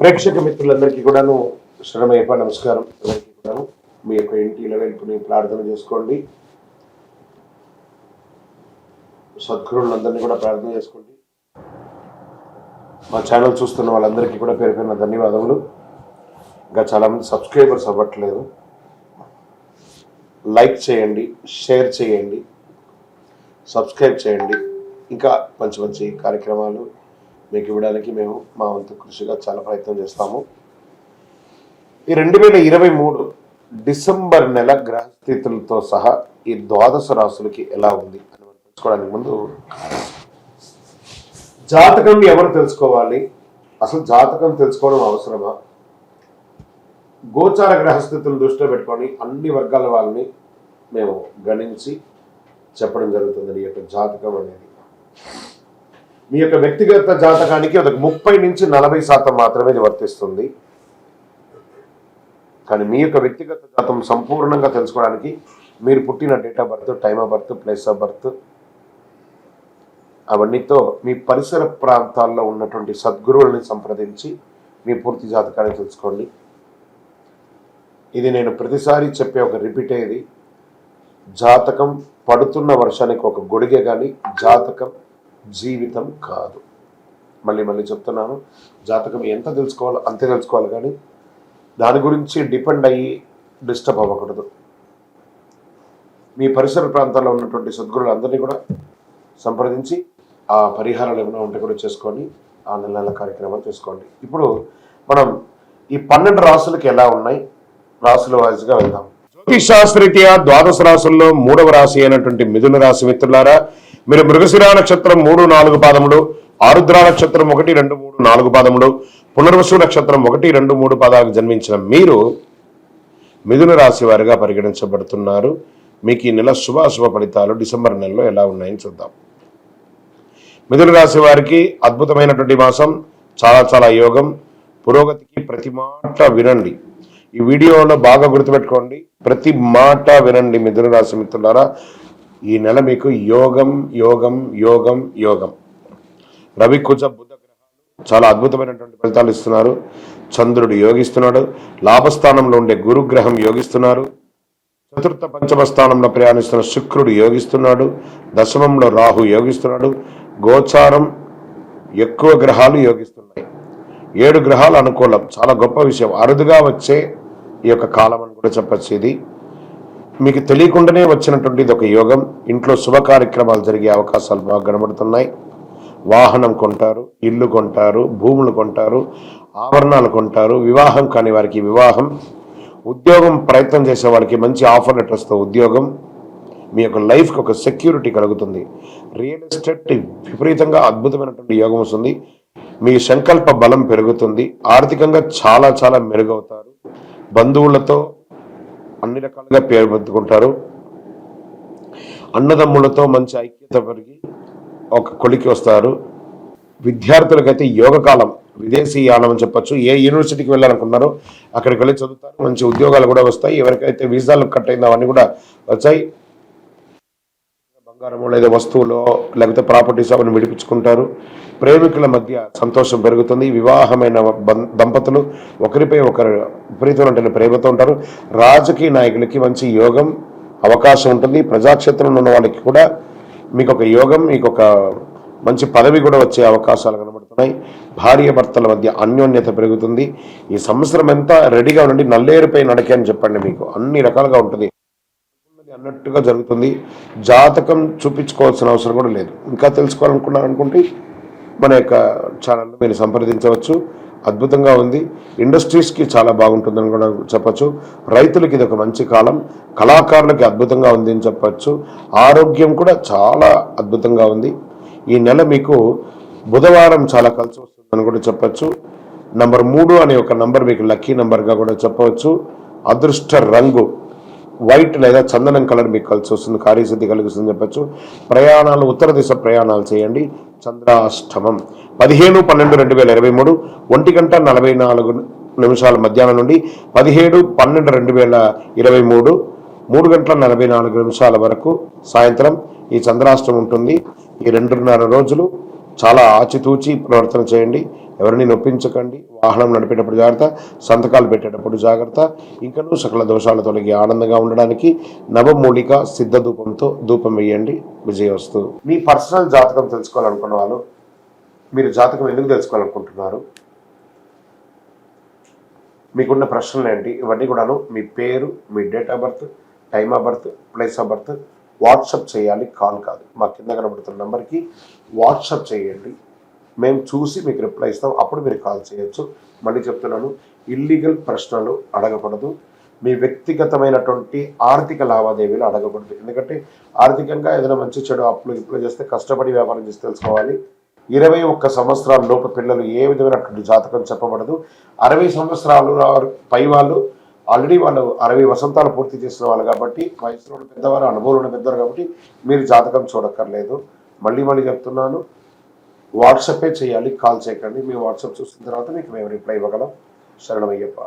ప్రేక్షక మిత్రులందరికీ కూడాను శరణమయ్యప్ప నమస్కారం. అందరికీ కూడాను మీ యొక్క ఇంటిలో ఇలవెల్పుని ప్రార్థన చేసుకోండి. సద్గురులందరినీ కూడా ప్రార్థన చేసుకోండి. మా ఛానల్ చూస్తున్న వాళ్ళందరికీ కూడా పేరు పేరున ధన్యవాదములు. ఇంకా చాలామంది సబ్స్క్రైబర్స్ అవ్వట్లేదు. లైక్ చేయండి షేర్ చేయండి సబ్స్క్రైబ్ చేయండి. ఇంకా మంచి మంచి కార్యక్రమాలు మీకు ఇవ్వడానికి మేము మా వంతు కృషిగా చాలా ప్రయత్నం చేస్తాము. ఈ రెండు వేల ఇరవై మూడు డిసెంబర్ నెల గ్రహస్థితులతో సహా ఈ ద్వాదశ రాసులకి ఎలా ఉంది అని తెలుసుకోవడానికి ముందు జాతకం ఎవరు తెలుసుకోవాలి? అసలు జాతకం తెలుసుకోవడం అవసరమా? గోచార గ్రహస్థితులను దృష్టిలో పెట్టుకొని అన్ని వర్గాల వాళ్ళని మేము గణించి చెప్పడం జరుగుతుంది ఈ యొక్క జాతకం అనేది మీ యొక్క వ్యక్తిగత జాతకానికి ఒక ముప్పై నుంచి నలభై శాతం మాత్రమే ఇది వర్తిస్తుంది. కానీ మీ యొక్క వ్యక్తిగత జాతం సంపూర్ణంగా తెలుసుకోవడానికి మీరు పుట్టిన date of birth time of birth place of birth అవన్నీతో మీ పరిసర ప్రాంతాల్లో ఉన్నటువంటి సద్గురువుల్ని సంప్రదించి మీ పూర్తి జాతకాన్ని తెలుసుకోండి. ఇది నేను ప్రతిసారి చెప్పే ఒక రిపీట్ అయ్యేది జాతకం పడుతున్న వర్షానికి ఒక గొడిగే కానీ జాతకం జీవితం కాదు. మళ్ళీ మళ్ళీ చెప్తున్నాను జాతకం ఎంత తెలుసుకోవాలో అంతే తెలుసుకోవాలి కానీ దాని గురించి డిపెండ్ అయ్యి డిస్టర్బ్ అవ్వకూడదు. మీ పరిసర ప్రాంతాల్లో ఉన్నటువంటి సద్గురులు అందరినీ కూడా సంప్రదించి ఆ పరిహారాలు ఏమైనా ఉంటే కూడా చేసుకొని ఆ నెల నెల కార్యక్రమాలు చేసుకోండి. ఇప్పుడు మనం ఈ పన్నెండు రాసులకు ఎలా ఉన్నాయి? రాసుల వాయిస్గా వెళ్దాం. జ్యోతిష్ శాస్త్రరీత్యా ద్వాదశ రాసుల్లో మూడవ రాశి అయినటువంటి మిథున రాశి మిత్రులారా మీరు మృగశిరా నక్షత్రం మూడు నాలుగు పాదములు ఆరుద్ర నక్షత్రం ఒకటి రెండు మూడు నాలుగు పాదములు పునర్వసు నక్షత్రం ఒకటి రెండు మూడు పాదాలకు జన్మించిన మీరు మిథున రాశి వారిగా పరిగణించబడుతున్నారు. మీకు ఈ నెల శుభాశుభ ఫలితాలు డిసెంబర్ నెలలో ఎలా ఉన్నాయని చూద్దాం. మిథున రాశి వారికి అద్భుతమైనటువంటి మాసం చాలా చాలా యోగం పురోగతికి ప్రతి మాట వినండి. ఈ వీడియోలో బాగా గుర్తుపెట్టుకోండి. ప్రతి మాట వినండి మిథున రాశి మిత్రులారా. ఈ నెల మీకు యోగం యోగం యోగం యోగం. రవి కుజ బుధ గ్రహాలు చాలా అద్భుతమైనటువంటి ఫలితాలు ఇస్తున్నారు. చంద్రుడు యోగిస్తున్నాడు. లాభస్థానంలో ఉండే గురుగ్రహం యోగిస్తున్నారు. చతుర్థ పంచమ స్థానంలో ప్రయాణిస్తున్న శుక్రుడు యోగిస్తున్నాడు. దశమంలో రాహు యోగిస్తున్నాడు. గోచారం ఎక్కువ గ్రహాలు యోగిస్తున్నాయి. ఏడు గ్రహాలు అనుకూలం. చాలా గొప్ప విషయం. అరుదుగా వచ్చే ఈ యొక్క కాలం అని కూడా చెప్పచ్చు ఇది. మీకు తెలియకుండానే వచ్చినటువంటి ఇది ఒక యోగం. ఇంట్లో శుభ కార్యక్రమాలు జరిగే అవకాశాలు బాగా కనబడుతున్నాయి. వాహనం కొంటారు ఇల్లు కొంటారు భూములు కొంటారు ఆభరణాలు కొంటారు వివాహం కాని వారికి వివాహం ఉద్యోగం ప్రయత్నం చేసే వారికి మంచి ఆఫర్ లెటర్స్తో ఉద్యోగం మీ యొక్క లైఫ్కి ఒక సెక్యూరిటీ కలుగుతుంది. రియల్ ఎస్టేట్ విపరీతంగా అద్భుతమైనటువంటి యోగం వస్తుంది. మీ సంకల్ప బలం పెరుగుతుంది. ఆర్థికంగా చాలా చాలా మెరుగవుతారు. బంధువులతో అన్ని రకాలుగా పేరు పెట్టుకుంటారు అన్నదమ్ములతో మంచి ఐక్యత పెరిగి ఒక కొలికి వస్తారు. విద్యార్థులకైతే యోగ కాలం విదేశీ యానం అని చెప్పచ్చు. ఏ యూనివర్సిటీకి వెళ్ళాలనుకున్నారో అక్కడికి వెళ్ళి చదువుతారు. మంచి ఉద్యోగాలు కూడా వస్తాయి. ఎవరికైతే వీసాలు కట్ అయిందో అవన్నీ కూడా వచ్చాయి. బంగారము లేదా వస్తువులో లేకపోతే ప్రాపర్టీస్ అవన్నీ విడిపించుకుంటారు. ప్రేమికుల మధ్య సంతోషం పెరుగుతుంది. వివాహమైన దంపతులు ఒకరిపై ఒకరు విపరీతమైన ప్రేమతో ఉంటారు. రాజకీయ నాయకులకి మంచి యోగం అవకాశం ఉంటుంది. ప్రజాక్షేత్రంలో ఉన్న వాళ్ళకి కూడా మీకు ఒక యోగం మీకు ఒక మంచి పదవి కూడా వచ్చే అవకాశాలు కనబడుతున్నాయి. భార్య భర్తల మధ్య అన్యోన్యత పెరుగుతుంది. ఈ సంవత్సరం ఎంత రెడీగా ఉండండి. నల్లేరుపై నడకే అని చెప్పండి మీకు. అన్ని రకాలుగా ఉంటుంది. అన్నట్టుగా జరుగుతుంది. జాతకం చూపించుకోవాల్సిన అవసరం కూడా లేదు. ఇంకా తెలుసుకోవాలనుకున్నారనుకుంటే మన యొక్క ఛానల్లో మీరు సంప్రదించవచ్చు. అద్భుతంగా ఉంది. ఇండస్ట్రీస్కి చాలా బాగుంటుందని కూడా చెప్పచ్చు. రైతులకి ఇది ఒక మంచి కాలం. కళాకారులకి అద్భుతంగా ఉంది అని చెప్పచ్చు. ఆరోగ్యం కూడా చాలా అద్భుతంగా ఉంది. ఈ నెల మీకు బుధవారం చాలా కలిసి వస్తుందని కూడా చెప్పచ్చు. నంబర్ మూడు అనే ఒక నంబర్ మీకు లక్కీ నంబర్గా కూడా చెప్పవచ్చు. అదృష్ట రంగు వైట్ లేదా చందనం కలర్ మీకు కలిసి వస్తుంది కార్యసిద్ధి కలిగిస్తుంది చెప్పచ్చు. ప్రయాణాలు ఉత్తర దిశ ప్రయాణాలు చేయండి. చంద్రాష్టమం. పదిహేను పన్నెండు రెండు వేల ఇరవై మూడు ఒంటి గంట నలభై నాలుగు నిమిషాల మధ్యాహ్నం నుండి పదిహేడు పన్నెండు రెండు వేల ఇరవై మూడు మూడు గంటల నలభై నాలుగు నిమిషాల వరకు సాయంత్రం ఈ చంద్రాష్టమం ఉంటుంది. ఈ రెండున్నర రోజులు చాలా ఆచితూచి ప్రవర్తన చేయండి. ఎవరిని నొప్పించకండి. వాహనం నడిపేటప్పుడు జాగ్రత్త సంతకాలు పెట్టేటప్పుడు జాగ్రత్త. ఇంకనూ సకల దోషాలు తొలగి ఆనందంగా ఉండడానికి నవమూలిక సిద్ధ ధూపంతో ధూపం వేయండి. విజయవస్తు. మీ పర్సనల్ జాతకం తెలుసుకోవాలనుకున్న వాళ్ళు మీరు జాతకం ఎందుకు తెలుసుకోవాలనుకుంటున్నారు? మీకున్న ప్రశ్నలు ఏంటి? ఇవన్నీ కూడాను మీ పేరు మీ date of birth time of birth place of birth WhatsApp చేయాలి కాల్ కాదు. మా కింద కనబడుతున్న నెంబర్కి వాట్సప్ చేయండి. మేము చూసి మీకు రిప్లై ఇస్తాం. అప్పుడు మీరు కాల్ చేయొచ్చు. మళ్ళీ చెప్తున్నాను ఇల్లీగల్ ప్రశ్నలు అడగకూడదు. మీ వ్యక్తిగతమైనటువంటి ఆర్థిక లావాదేవీలు అడగకూడదు. ఎందుకంటే ఆర్థికంగా ఏదైనా మంచి చెడు అప్పులు ఇప్పులు చేస్తే కష్టపడి వ్యాపారం చేసి తెలుసుకోవాలి. ఇరవై ఒక్క సంవత్సరాల లోపు పిల్లలు ఏ విధమైనటువంటి జాతకం చెప్పబడదు. అరవై సంవత్సరాలు పై వాళ్ళు ఆల్రెడీ వాళ్ళు అరవై వసంతాలు పూర్తి చేసిన వాళ్ళు కాబట్టి వయసులో పెద్దవారు అనుభవంలో పెద్దవారు కాబట్టి మీరు జాతకం చూడక్కర్లేదు. మళ్ళీ మళ్ళీ చెప్తున్నాను వాట్సాపే చేయాలి కాల్ చేయకండి. మీ వాట్సాప్ చూసిన తర్వాత మీకు మేము రిప్లై ఇవ్వగలం. శరణమయ్యప్ప.